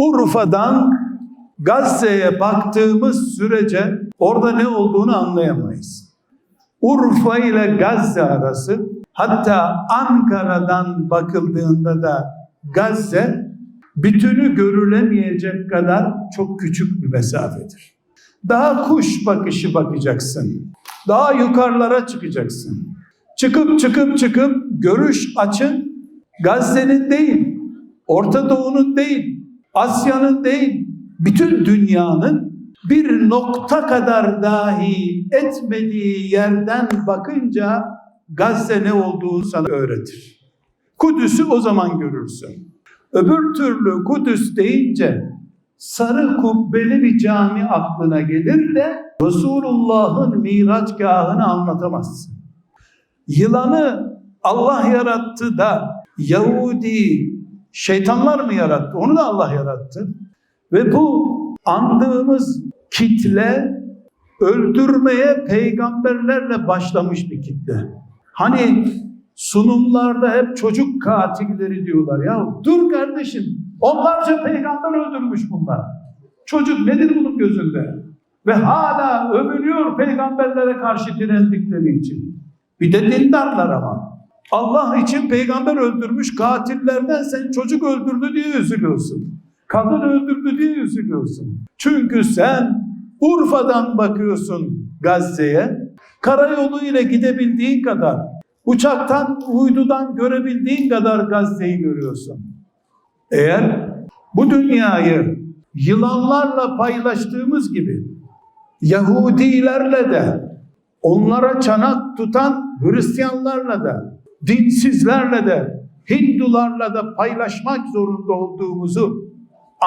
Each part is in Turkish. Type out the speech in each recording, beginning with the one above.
Urfa'dan Gazze'ye baktığımız sürece orada ne olduğunu anlayamayız. Urfa ile Gazze arası hatta Ankara'dan bakıldığında da Gazze bütünü görülemeyecek kadar çok küçük bir mesafedir. Daha kuş bakışı bakacaksın. Daha yukarılara çıkacaksın. Çıkıp çıkıp çıkıp görüş açın Gazze'nin değil, Orta Doğu'nun değil, Asya'nın değil, bütün dünyanın bir nokta kadar dahi etmediği yerden bakınca Gazze ne olduğunu sana öğretir. Kudüs'ü o zaman görürsün. Öbür türlü Kudüs deyince sarı kubbeli bir cami aklına gelir de Resulullah'ın miraçgahını anlatamazsın. Yılanı Allah yarattı da Yahudi şeytanlar mı yarattı? Onu da Allah yarattı. Ve bu andığımız kitle öldürmeye peygamberlerle başlamış bir kitle. Hani sunumlarda hep çocuk katilleri diyorlar. Ya dur kardeşim onlarca peygamber öldürmüş bunlar. Çocuk nedir bunun gözünde? Ve hala övünüyor peygamberlere karşı direndikleri için. Bir de dindarlar ama. Allah için peygamber öldürmüş katillerden sen çocuk öldürdü diye üzülüyorsun. Kadın öldürdü diye üzülüyorsun. Çünkü sen Urfa'dan bakıyorsun Gazze'ye. Karayolu ile gidebildiğin kadar, uçaktan, uydudan görebildiğin kadar Gazze'yi görüyorsun. Eğer bu dünyayı yılanlarla paylaştığımız gibi Yahudilerle de onlara çanak tutan Hristiyanlarla da dinsizlerle de Hindularla da paylaşmak zorunda olduğumuzu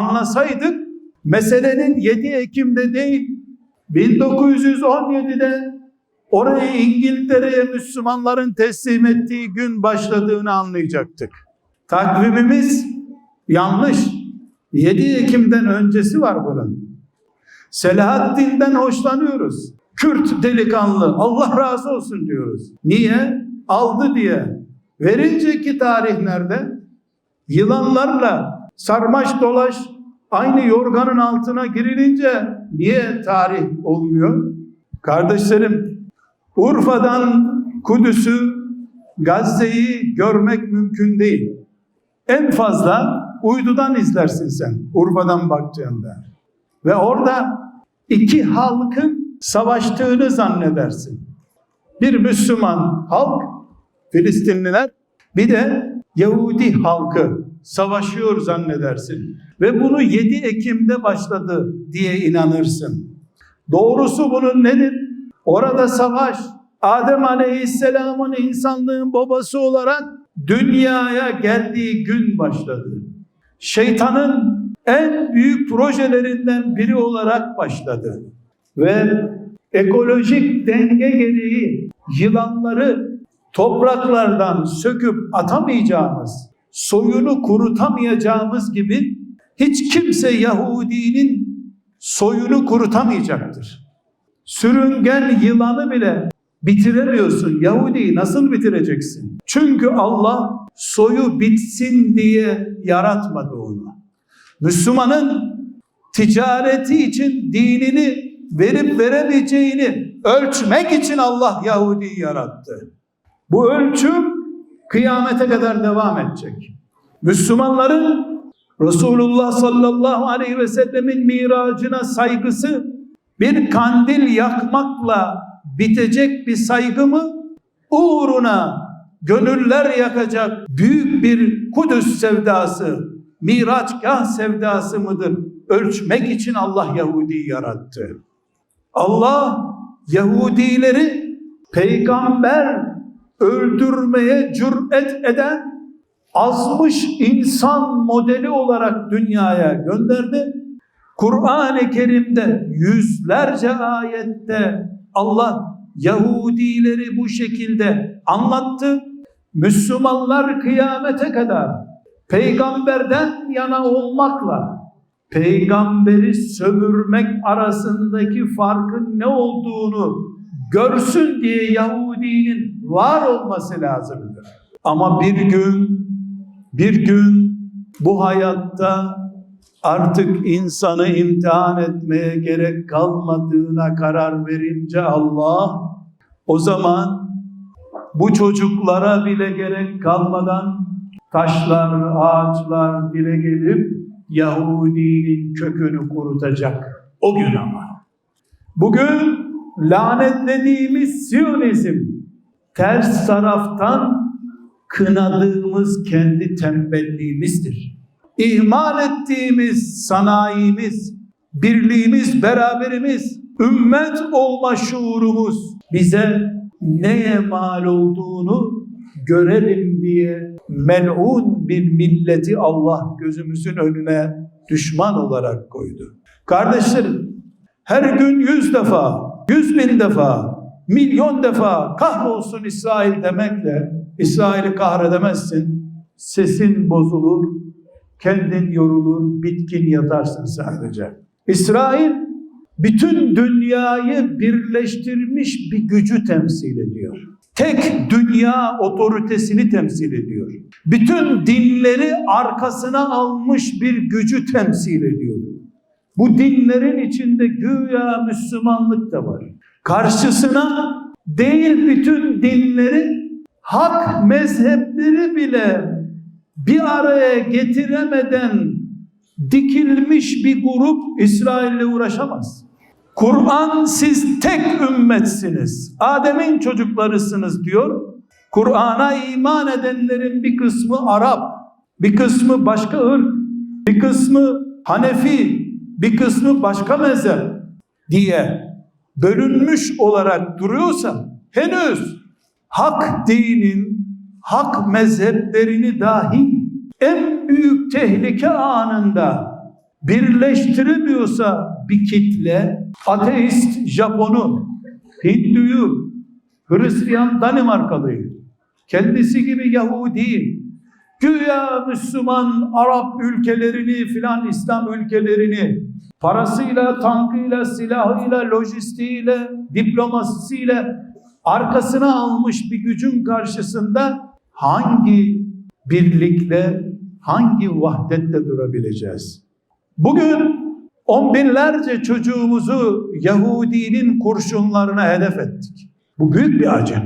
anlasaydık meselenin 7 Ekim'de değil 1917'de orayı İngiltere'ye Müslümanların teslim ettiği gün başladığını anlayacaktık. Takvimimiz yanlış. 7 Ekim'den öncesi var bunun. Selahaddin'den hoşlanıyoruz. Kürt delikanlı Allah razı olsun diyoruz. Niye? Aldı diye. Verinceki tarih nerede? Yılanlarla sarmaş dolaş aynı yorganın altına girilince niye tarih olmuyor? Kardeşlerim Urfa'dan Kudüs'ü Gazze'yi görmek mümkün değil. En fazla uydudan izlersin sen Urfa'dan baktığında. Ve orada iki halkın savaştığını zannedersin. Bir Müslüman halk, Filistinliler, bir de Yahudi halkı savaşıyor zannedersin. Ve bunu 7 Ekim'de başladı diye inanırsın. Doğrusu bunun nedir? Orada savaş, Adem Aleyhisselam'ın insanlığın babası olarak dünyaya geldiği gün başladı. Şeytanın en büyük projelerinden biri olarak başladı. Ve ekolojik denge gereği yılanları topraklardan söküp atamayacağımız, soyunu kurutamayacağımız gibi hiç kimse Yahudinin soyunu kurutamayacaktır. Sürüngen yılanı bile bitiremiyorsun. Yahudi'yi nasıl bitireceksin? Çünkü Allah soyu bitsin diye yaratmadı onu. Müslümanın ticareti için dinini verip veremeyeceğini ölçmek için Allah Yahudi'yi yarattı. Bu ölçüm kıyamete kadar devam edecek. Müslümanların Resulullah sallallahu aleyhi ve sellemin miracına saygısı bir kandil yakmakla bitecek bir saygı mı? Uğruna gönüller yakacak büyük bir Kudüs sevdası, miraçgah sevdası mıdır? Ölçmek için Allah Yahudi'yi yarattı. Allah Yahudileri peygamber öldürmeye cüret eden azmış insan modeli olarak dünyaya gönderdi. Kur'an-ı Kerim'de yüzlerce ayette Allah Yahudileri bu şekilde anlattı. Müslümanlar kıyamete kadar peygamberden yana olmakla peygamberi sömürmek arasındaki farkın ne olduğunu görsün diye Yahudinin var olması lazımdır. Ama bir gün bir gün bu hayatta artık insanı imtihan etmeye gerek kalmadığına karar verince Allah o zaman bu çocuklara bile gerek kalmadan taşlar, ağaçlar dile gelip Yahudinin kökünü kurutacak. O gün ama. Bugün lanetlediğimiz Siyonizm ters taraftan kınadığımız kendi tembelliğimizdir. İhmal ettiğimiz sanayimiz, birliğimiz, beraberimiz, ümmet olma şuurumuz bize neye mal olduğunu görelim diye melun bir milleti Allah gözümüzün önüne düşman olarak koydu. Kardeşlerim, her gün yüz defa, yüz bin defa, milyon defa kahrolsun İsrail demekle İsrail'i kahredemezsin. Sesin bozulur, kendin yorulur, bitkin yatarsın sadece. İsrail bütün dünyayı birleştirmiş bir gücü temsil ediyor. Tek dünya otoritesini temsil ediyor. Bütün dinleri arkasına almış bir gücü temsil ediyor. Bu dinlerin içinde güya Müslümanlık da var. Karşısına değil bütün dinleri, hak mezhepleri bile bir araya getiremeden dikilmiş bir grup İsrail'le uğraşamaz. Kur'an siz tek ümmetsiniz. Adem'in çocuklarısınız diyor. Kur'an'a iman edenlerin bir kısmı Arap, bir kısmı başka ırk, bir kısmı Hanefi, bir kısmı başka mezhep diye bölünmüş olarak duruyorsa henüz hak dinin, hak mezheplerini dahi en büyük tehlike anında birleştiremiyorsa bir kitle ateist Japon'u, Hindu'yu, Hristiyan Danimarkalıyı, kendisi gibi Yahudi, güya Müslüman Arap ülkelerini filan İslam ülkelerini parasıyla, tankıyla, silahıyla, lojistiğiyle, diplomasisiyle arkasına almış bir gücün karşısında hangi birlikle, hangi vahdetle durabileceğiz? Bugün on binlerce çocuğumuzu Yahudinin kurşunlarına hedef ettik. Bu büyük bir acı.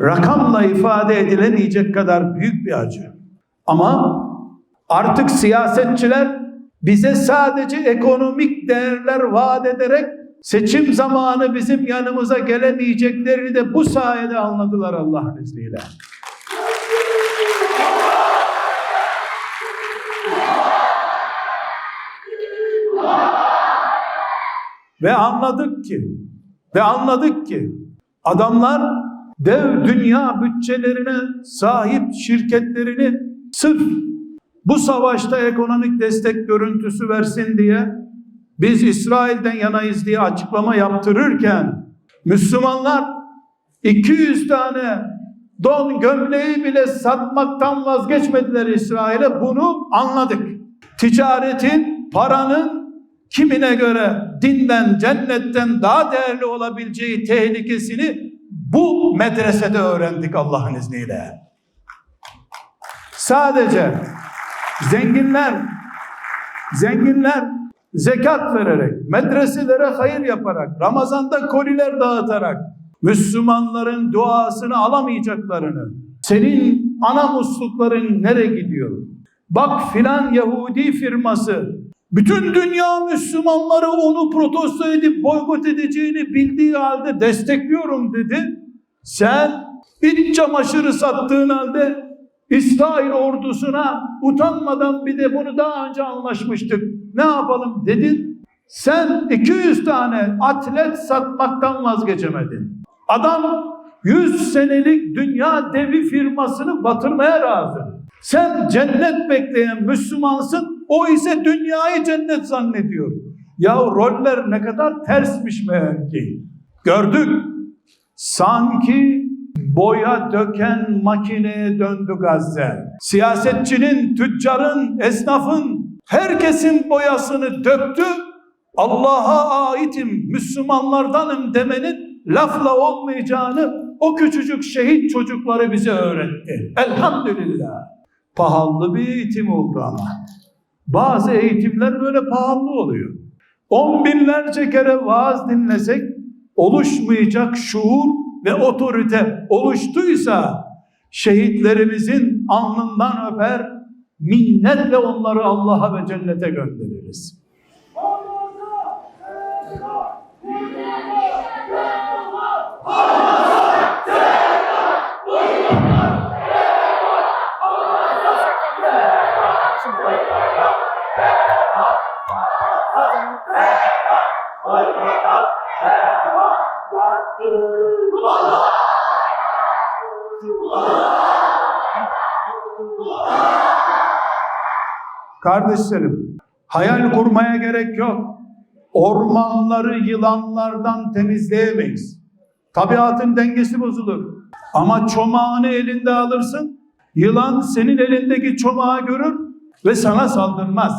Rakamla ifade edilemeyecek kadar büyük bir acı. Ama artık siyasetçiler bize sadece ekonomik değerler vaat ederek seçim zamanı bizim yanımıza gelemeyeceklerini de bu sayede anladılar Allah'ın izniyle. Ve anladık ki ve anladık ki adamlar dev dünya bütçelerine sahip şirketlerini sırf bu savaşta ekonomik destek görüntüsü versin diye biz İsrail'den yanayız diye açıklama yaptırırken Müslümanlar 200 tane don gömleği bile satmaktan vazgeçmediler İsrail'e bunu anladık. Ticaretin, paranın kimine göre dinden, cennetten daha değerli olabileceği tehlikesini bu medresede öğrendik Allah'ın izniyle. Sadece zenginler zenginler zekat vererek, medreselere hayır yaparak, Ramazan'da koliler dağıtarak Müslümanların duasını alamayacaklarını, senin ana muslukların nereye gidiyor? Bak filan Yahudi firması bütün dünya Müslümanları onu protesto edip boykot edeceğini bildiği halde destekliyorum dedi. Sen iç çamaşırı sattığın halde İsrail ordusuna utanmadan bir de bunu daha önce anlaşmıştık. Ne yapalım dedin. Sen 200 tane atlet satmaktan vazgeçemedin. Adam 100 senelik dünya devi firmasını batırmaya razı. Sen cennet bekleyen Müslümansın, o ise dünyayı cennet zannediyor. Ya roller ne kadar tersmiş meğer ki. Gördük. Sanki boya döken makineye döndü Gazze. Siyasetçinin, tüccarın, esnafın, herkesin boyasını döktü. Allah'a aitim, Müslümanlardanım demenin lafla olmayacağını o küçücük şehit çocukları bize öğretti. Elhamdülillah. Pahalı bir eğitim oldu ama. Bazı eğitimler böyle pahalı oluyor. On binlerce kere vaaz dinlesek oluşmayacak şuur ve otorite oluştuysa şehitlerimizin alnından öper, minnetle onları Allah'a ve cennete göndeririz. Kardeşlerim, hayal kurmaya gerek yok. Ormanları yılanlardan temizleyemeyiz. Tabiatın dengesi bozulur. Ama çomağını elinde alırsın, yılan senin elindeki çomağı görür ve sana saldırmaz.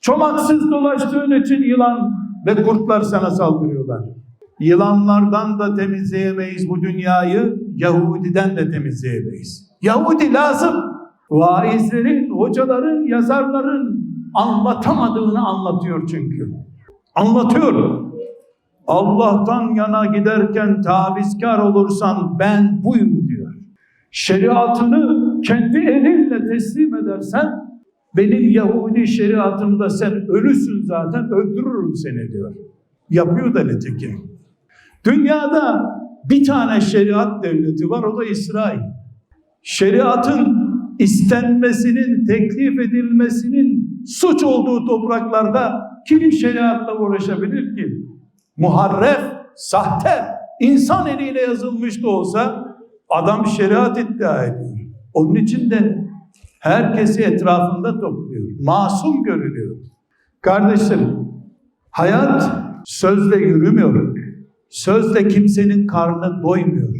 Çomaksız dolaştığın için yılan ve kurtlar sana saldırıyorlar. Yılanlardan da temizleyemeyiz bu dünyayı, Yahudiden de temizleyemeyiz. Yahudi lazım. Vaizlerin, hocaların, yazarların anlatamadığını anlatıyor çünkü. Anlatıyor. Allah'tan yana giderken tavizkar olursan ben buyum diyor. Şeriatını kendi elinle teslim edersen benim Yahudi şeriatımda sen ölüsün zaten öldürürüm seni diyor. Yapıyor da nitekim. Dünyada bir tane şeriat devleti var o da İsrail. Şeriatın istenmesinin, teklif edilmesinin suç olduğu topraklarda kim şeriatla uğraşabilir ki? Muharref, sahte, insan eliyle yazılmış da olsa adam şeriat iddia ediyor. Onun için de herkesi etrafında topluyor. Masum görülüyor. Kardeşlerim, hayat sözle yürümüyor. Sözle kimsenin karnı doymuyor.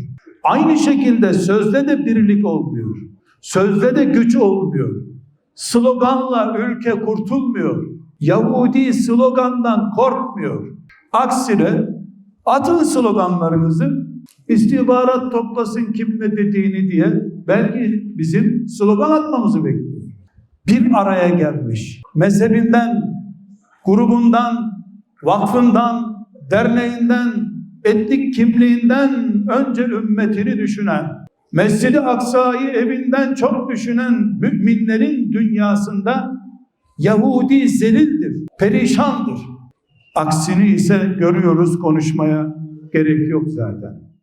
Aynı şekilde sözde de birlik olmuyor. Sözde de güç olmuyor. Sloganla ülke kurtulmuyor. Yahudi slogandan korkmuyor. Aksine atın sloganlarınızı istihbarat toplasın kim ne dediğini diye belki bizim slogan atmamızı bekliyor. Bir araya gelmiş. Mezhebinden, grubundan, vakfından, derneğinden, etnik kimliğinden önce ümmetini düşünen, Mescid-i Aksa'yı evinden çok düşünen müminlerin dünyasında Yahudi zelildir, perişandır. Aksini ise görüyoruz konuşmaya gerek yok zaten.